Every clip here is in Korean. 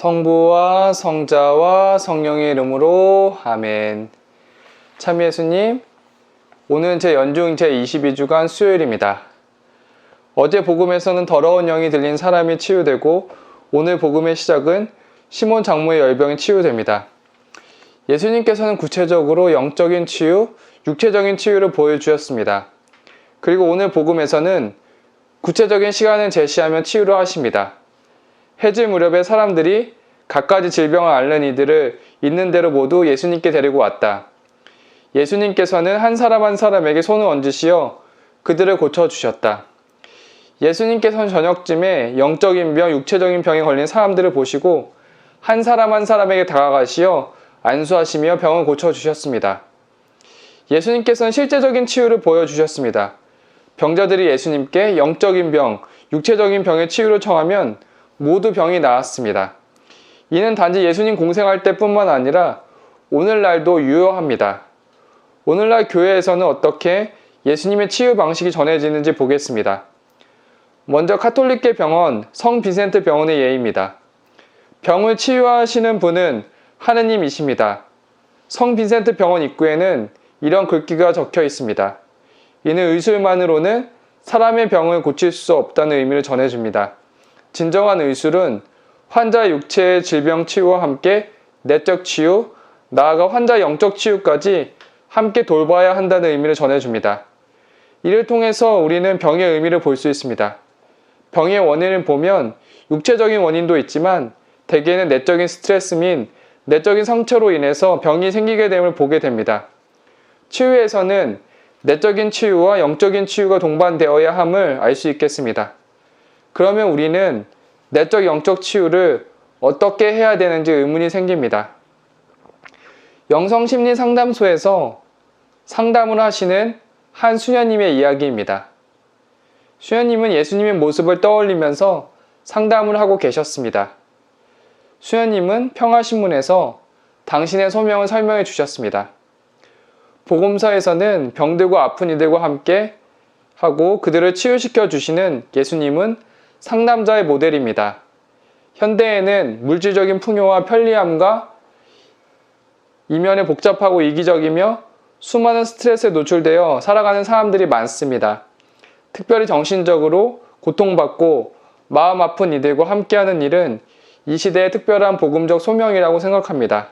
성부와 성자와 성령의 이름으로 아멘. 참 예수님, 오늘은 제 연중 제 22주간 수요일입니다. 어제 복음에서는 더러운 영이 들린 사람이 치유되고 오늘 복음의 시작은 시몬 장모의 열병이 치유됩니다. 예수님께서는 구체적으로 영적인 치유, 육체적인 치유를 보여주셨습니다. 그리고 오늘 복음에서는 구체적인 시간을 제시하며 치유를 하십니다. 해질 무렵에 사람들이 갖가지 질병을 앓는 이들을 있는 대로 모두 예수님께 데리고 왔다. 예수님께서는 한 사람 한 사람에게 손을 얹으시어 그들을 고쳐주셨다. 예수님께서는 저녁쯤에 영적인 병, 육체적인 병에 걸린 사람들을 보시고 한 사람 한 사람에게 다가가시어 안수하시며 병을 고쳐주셨습니다. 예수님께서는 실제적인 치유를 보여주셨습니다. 병자들이 예수님께 영적인 병, 육체적인 병의 치유를 청하면 모두 병이 나았습니다. 이는 단지 예수님 공생할 때뿐만 아니라 오늘날도 유효합니다. 오늘날 교회에서는 어떻게 예수님의 치유 방식이 전해지는지 보겠습니다. 먼저 카톨릭계 병원 성 빈센트 병원의 예입니다. 병을 치유하시는 분은 하느님이십니다. 성 빈센트 병원 입구에는 이런 글귀가 적혀 있습니다. 이는 의술만으로는 사람의 병을 고칠 수 없다는 의미를 전해줍니다. 진정한 의술은 환자 육체의 질병 치유와 함께 내적 치유, 나아가 환자 영적 치유까지 함께 돌봐야 한다는 의미를 전해줍니다. 이를 통해서 우리는 병의 의미를 볼 수 있습니다. 병의 원인을 보면 육체적인 원인도 있지만 대개는 내적인 스트레스 및 내적인 상처로 인해서 병이 생기게 됨을 보게 됩니다. 치유에서는 내적인 치유와 영적인 치유가 동반되어야 함을 알 수 있겠습니다. 그러면 우리는 내적 영적 치유를 어떻게 해야 되는지 의문이 생깁니다. 영성 심리 상담소에서 상담을 하시는 한 수녀님의 이야기입니다. 수녀님은 예수님의 모습을 떠올리면서 상담을 하고 계셨습니다. 수녀님은 평화신문에서 당신의 소명을 설명해 주셨습니다. 복음서에서는 병들고 아픈 이들과 함께 하고 그들을 치유시켜 주시는 예수님은 상담자의 모델입니다. 현대에는 물질적인 풍요와 편리함과 이면에 복잡하고 이기적이며 수많은 스트레스에 노출되어 살아가는 사람들이 많습니다. 특별히 정신적으로 고통받고 마음 아픈 이들과 함께하는 일은 이 시대의 특별한 복음적 소명이라고 생각합니다.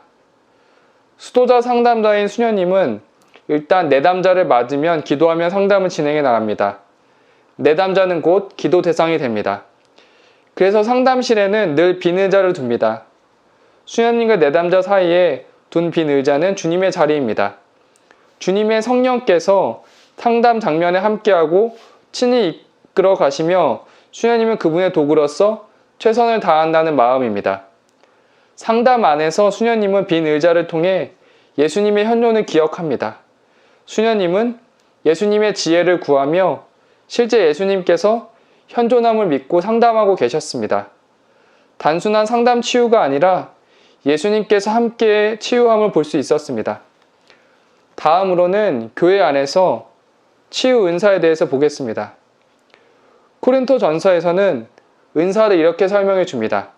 수도자 상담자인 수녀님은 일단 내담자를 맞으면 기도하며 상담을 진행해 나갑니다. 내담자는 곧 기도 대상이 됩니다. 그래서 상담실에는 늘 빈 의자를 둡니다. 수녀님과 내담자 사이에 둔 빈 의자는 주님의 자리입니다. 주님의 성령께서 상담 장면에 함께하고 친히 이끌어 가시며 수녀님은 그분의 도구로서 최선을 다한다는 마음입니다. 상담 안에서 수녀님은 빈 의자를 통해 예수님의 현존을 기억합니다. 수녀님은 예수님의 지혜를 구하며 실제 예수님께서 현존함을 믿고 상담하고 계셨습니다. 단순한 상담 치유가 아니라 예수님께서 함께 치유함을 볼 수 있었습니다. 다음으로는 교회 안에서 치유 은사에 대해서 보겠습니다. 코린토 전서에서는 은사를 이렇게 설명해 줍니다.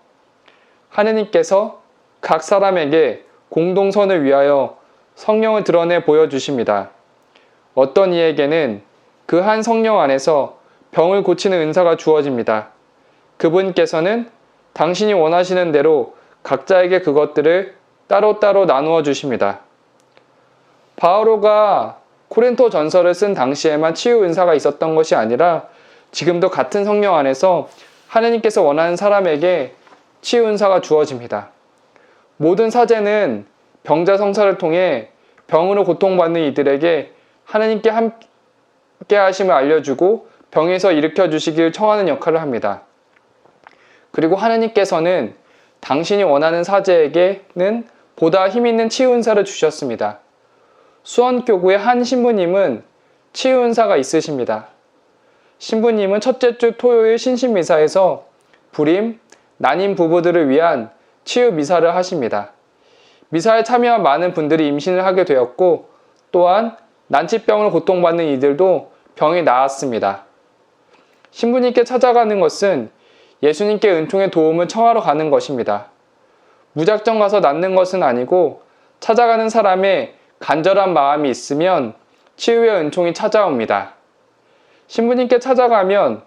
하느님께서 각 사람에게 공동선을 위하여 성령을 드러내 보여주십니다. 어떤 이에게는 그 한 성령 안에서 병을 고치는 은사가 주어집니다. 그분께서는 당신이 원하시는 대로 각자에게 그것들을 따로따로 나누어 주십니다. 바오로가 코린토 전서를 쓴 당시에만 치유 은사가 있었던 것이 아니라 지금도 같은 성령 안에서 하느님께서 원하는 사람에게 치유 은사가 주어집니다. 모든 사제는 병자 성사를 통해 병으로 고통받는 이들에게 하느님께 함 께 하심을 알려주고 병에서 일으켜 주시길 청하는 역할을 합니다. 그리고 하느님께서는 당신이 원하는 사제에게는 보다 힘 있는 치유 은사를 주셨습니다. 수원교구의 한 신부님은 치유 은사가 있으십니다. 신부님은 첫째 주 토요일 신신미사에서 불임, 난임 부부들을 위한 치유 미사를 하십니다. 미사에 참여한 많은 분들이 임신을 하게 되었고 또한 난치병을 고통받는 이들도 병이 나았습니다. 신부님께 찾아가는 것은 예수님께 은총의 도움을 청하러 가는 것입니다. 무작정 가서 낫는 것은 아니고 찾아가는 사람의 간절한 마음이 있으면 치유의 은총이 찾아옵니다. 신부님께 찾아가면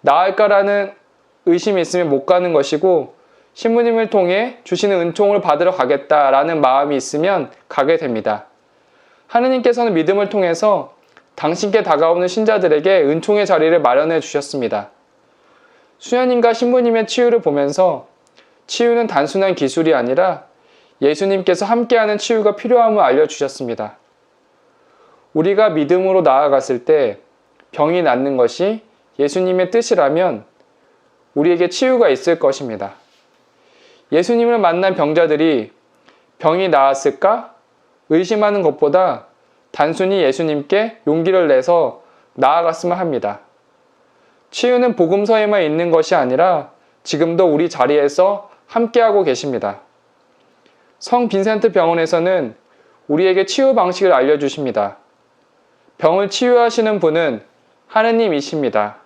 나을까라는 의심이 있으면 못 가는 것이고 신부님을 통해 주시는 은총을 받으러 가겠다라는 마음이 있으면 가게 됩니다. 하느님께서는 믿음을 통해서 당신께 다가오는 신자들에게 은총의 자리를 마련해 주셨습니다. 수녀님과 신부님의 치유를 보면서 치유는 단순한 기술이 아니라 예수님께서 함께하는 치유가 필요함을 알려주셨습니다. 우리가 믿음으로 나아갔을 때 병이 낫는 것이 예수님의 뜻이라면 우리에게 치유가 있을 것입니다. 예수님을 만난 병자들이 병이 나았을까? 의심하는 것보다 단순히 예수님께 용기를 내서 나아갔으면 합니다. 치유는 복음서에만 있는 것이 아니라 지금도 우리 자리에서 함께하고 계십니다. 성 빈센트 병원에서는 우리에게 치유 방식을 알려주십니다. 병을 치유하시는 분은 하느님이십니다.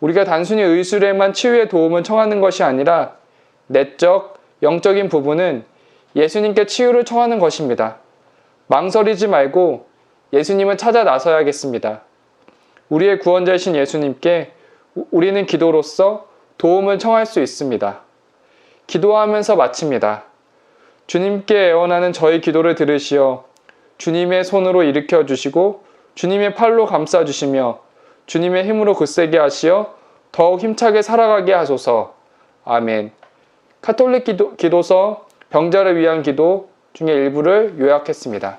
우리가 단순히 의술에만 치유의 도움을 청하는 것이 아니라 내적, 영적인 부분은 예수님께 치유를 청하는 것입니다. 망설이지 말고 예수님을 찾아 나서야겠습니다. 우리의 구원자이신 예수님께 우- 우리는 기도로서 도움을 청할 수 있습니다. 기도하면서 마칩니다. 주님께 애원하는 저희 기도를 들으시어 주님의 손으로 일으켜 주시고 주님의 팔로 감싸 주시며 주님의 힘으로 굳세게 하시어 더욱 힘차게 살아가게 하소서. 아멘. 카톨릭 기도, 기도서 병자를 위한 기도 중에 일부를 요약했습니다.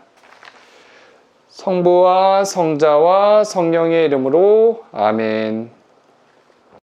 성부와 성자와 성령의 이름으로 아멘.